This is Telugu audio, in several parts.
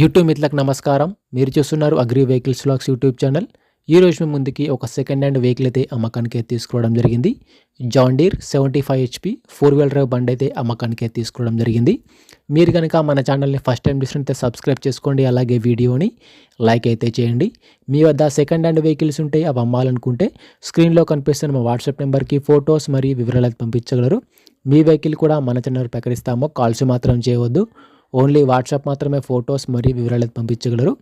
యూట్యూబ్ మిత్రులకు నమస్కారం. మీరు చూస్తున్నారు agri vehicles vlogs YouTube channel. ఈ రోజు మీ ముందుకి ఒక సెకండ్ హ్యాండ్ వెహికల్ అయితే అమ్మకానికి తీసుకోవడం జరిగింది. John Deere seventy five HP four wheeler drive బండి అయితే అమ్మకానికి తీసుకోవడం జరిగింది. మీరు కనుక మన ఛానల్ని ఫస్ట్ టైం చూసినట్టే సబ్స్క్రైబ్ చేసుకోండి. అలాగే వీడియోని లైక్ అయితే చేయండి. మీ వద్ద సెకండ్ హ్యాండ్ వెహికల్స్ ఉంటే అవి అమ్మాలనుకుంటే స్క్రీన్లో కనిపిస్తున్న మా వాట్సాప్ నెంబర్కి ఫొటోస్ మరియు వివరాలు అయితే పంపించగలరు. మీ వెహికల్ కూడా మన ఛానల్ ప్రకటిస్తాము కాల్స్ మాత్రం చేయవద్దు. ఓన్లీ వాట్సాప్ మాత్రమే ఫొటోస్ మరియు వివరాలు పంపించగలరు.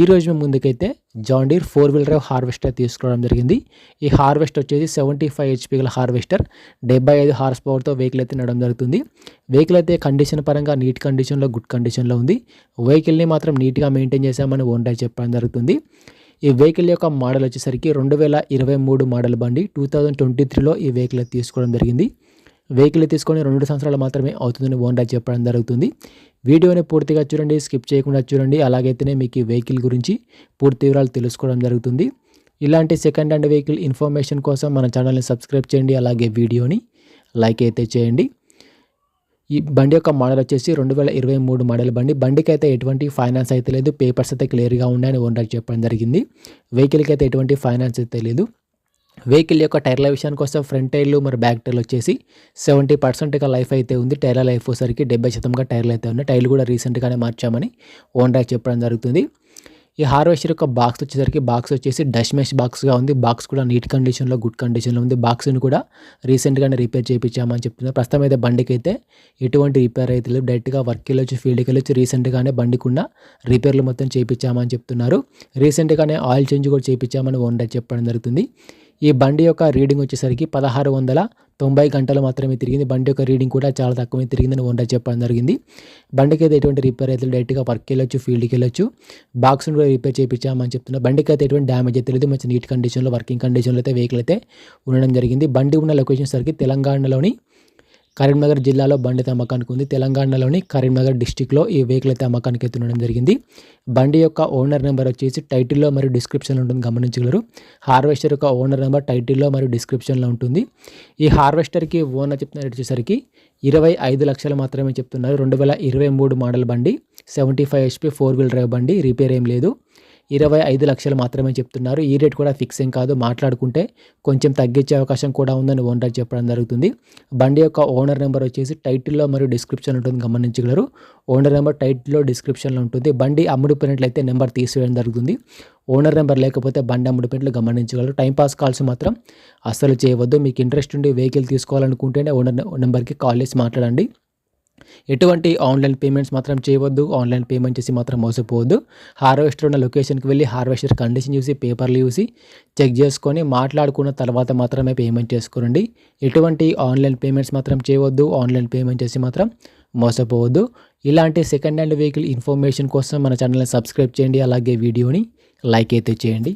ఈ రోజు మేము ముందుకైతే John Deere four wheel drive harvester తీసుకోవడం జరిగింది. ఈ హార్వెస్టర్ వచ్చేసి సెవెంటీ ఫైవ్ హెచ్పీ గల హార్వెస్టర్ డెబ్బై ఐదు హార్స్ పవర్తో వెహికల్ అయితే నడడం జరుగుతుంది. వెహికల్ అయితే కండిషన్ పరంగా నీట్ కండిషన్లో గుడ్ కండిషన్లో ఉంది. వెహికల్ని మాత్రం నీట్గా మెయింటైన్ చేశామని ఓన్ డ్రైవ్ చెప్పడం జరుగుతుంది. ఈ వెహికల్ యొక్క మోడల్ వచ్చేసరికి రెండు వేల ఇరవై మూడు మోడల్ బండి టూ థౌజండ్ ట్వంటీ త్రీలో ఈ వెహికల్ అయితే తీసుకోవడం జరిగింది. వెహికల్ తీసుకొని రెండు సంవత్సరాలు మాత్రమే అవుతుందని ఓన్ చెప్పడం జరుగుతుంది. వీడియోని పూర్తిగా చూడండి స్కిప్ చేయకుండా చూడండి. అలాగైతేనే మీకు వెహికల్ గురించి పూర్తి వివరాలు తెలుసుకోవడం జరుగుతుంది. ఇలాంటి సెకండ్ హ్యాండ్ వెహికల్ ఇన్ఫర్మేషన్ కోసం మన ఛానల్ని సబ్స్క్రైబ్ చేయండి అలాగే వీడియోని లైక్ అయితే చేయండి. ఈ బండి యొక్క మోడల్ వచ్చేసి రెండు వేల ఇరవై మూడు మోడల్ బండి. బండికి అయితే ఎటువంటి ఫైనాన్స్ అయితే లేదు. పేపర్స్ అయితే క్లియర్గా ఉన్నాయని ఓనర్ చెప్పడం జరిగింది. వెహికల్కి అయితే ఎటువంటి ఫైనాన్స్ అయితే లేదు. వెహికల్ యొక్క టైర్ల విషయానికి వస్తే ఫ్రంట్ టైర్లు మరి బ్యాక్ టైర్లు వచ్చేసి సెవెంటీ పర్సెంట్గా లైఫ్ అయితే ఉంది. టైర్ల లైఫ్ వచ్చేసరికి డెబ్బై శాతంగా టైర్లు అయితే ఉన్నాయి. టైర్లు కూడా రీసెంట్గానే మార్చామని ఓనర్ చెప్పడం జరుగుతుంది. ఈ హార్వెస్టర్ యొక్క బాక్స్ వచ్చేసరికి బాక్స్ వచ్చేసి డస్ట్ మెష్ బాక్స్గా ఉంది. బాక్స్ కూడా నీట్ కండిషన్లో గుడ్ కండిషన్లో ఉంది. బాక్స్ని కూడా రీసెంట్గానే రిపేర్ చేయించామని చెప్తున్నారు. ప్రస్తుతం అయితే బండికి అయితే ఎటువంటి రిపేర్ అయితే లేదు. డైరెక్ట్గా వర్క్కి వెళ్ళొచ్చు ఫీల్డ్కి వెళ్ళొచ్చు. రీసెంట్గానే బండికున్న రిపేర్లు మొత్తం చేయించామని చెప్తున్నారు. రీసెంట్గానే ఆయిల్ చేంజ్ కూడా చేయించామని ఓనర్ చెప్పడం జరుగుతుంది. ఈ బండి యొక్క రీడింగ్ వచ్చేసరికి పదహారు వందల తొంభై గంటలు మాత్రమే తిరిగింది. బండి యొక్క రీడింగ్ కూడా చాలా తక్కువే తిరిగిందని ఓనర్ చెప్పడం జరిగింది. బండికి అయితే ఎటువంటి రిపేర్ అయితే డైరెక్ట్గా వర్క్కి వెళ్ళొచ్చు ఫీల్డ్కి వెళ్ళొచ్చు. బాక్స్ను కూడా రిపేర్ చేయించామని చెప్తున్నా బండికి అయితే ఎటువంటి డ్యామేజ్ అయితే లేదు. మంచి నీట్ కండిషన్లో వర్కింగ్ కండిషన్లో అయితే వెహికల్ అయితే ఉండడం జరిగింది. బండి ఉన్న లొకేషన్ సరికి తెలంగాణలోని కరీంనగర్ జిల్లాలో బండి అయితే అమ్మకానికి ఉంది. తెలంగాణలోని కరీంనగర్ డిస్టిక్లో ఈ వెహికల్ అయితే అమ్మకానికి ఎత్తుండడం జరిగింది. బండి యొక్క ఓనర్ నెంబర్ వచ్చేసి టైటిల్లో మరియు డిస్క్రిప్షన్లో ఉంటుంది. గమనించగలరు. హార్వెస్టర్ యొక్క ఓనర్ నెంబర్ టైటిల్లో మరియు డిస్క్రిప్షన్లో ఉంటుంది. ఈ హార్వెస్టర్కి ఓనర్ చెప్తున్న రేట్ వచ్చేసరికి ఇరవై ఐదు లక్షలు మాత్రమే చెప్తున్నారు. రెండు వేల ఇరవై మూడు మోడల్ బండి seventy five HP four wheel drive బండి రిపేర్ ఏం లేదు. ఇరవై ఐదు లక్షలు మాత్రమే చెప్తున్నారు. ఈ రేట్ కూడా ఫిక్స్ ఏం కాదు. మాట్లాడుకుంటే కొంచెం తగ్గించే అవకాశం కూడా ఉందని ఓనర్ చెప్పడం జరుగుతుంది. బండి యొక్క ఓనర్ నెంబర్ వచ్చేసి టైటిల్లో మరియు డిస్క్రిప్షన్ ఉంటుంది. గమనించగలరు. ఓనర్ నెంబర్ టైటిల్లో డిస్క్రిప్షన్లో ఉంటుంది. బండి అమ్ముడిపోయినట్లయితే నెంబర్ తీసివేయడం జరుగుతుంది. ఓనర్ నెంబర్ లేకపోతే బండి అమ్ముడిపోయినట్లు గమనించగలరు. టైంపాస్ కాల్స్ మాత్రం అస్సలు చేయవద్దు. మీకు ఇంట్రెస్ట్ ఉండి వెహికల్ తీసుకోవాలనుకుంటేనే ఓనర్ నెంబర్కి కాల్ చేసి మాట్లాడండి. ఎటువంటి ఆన్లైన్ పేమెంట్స్ మాత్రం చేయవద్దు ఆన్లైన్ పేమెంట్ చేసి మాత్రం మోసపోవద్దు. హార్వెస్టర్ ఉన్న లొకేషన్కి వెళ్ళి హార్వెస్టర్ కండిషన్ చూసి పేపర్లు చూసి చెక్ చేసుకొని మాట్లాడుకున్న తర్వాత మాత్రమే పేమెంట్ చేసుకోండి ఎటువంటి ఆన్లైన్ పేమెంట్స్ మాత్రం చేయవద్దు ఆన్లైన్ పేమెంట్ చేసి మాత్రం మోసపోవద్దు. ఇలాంటి సెకండ్ హ్యాండ్ వెహికల్ ఇన్ఫర్మేషన్ కోసం మన ఛానల్ని సబ్స్క్రైబ్ చేయండి అలాగే వీడియోని లైక్ అయితే చేయండి.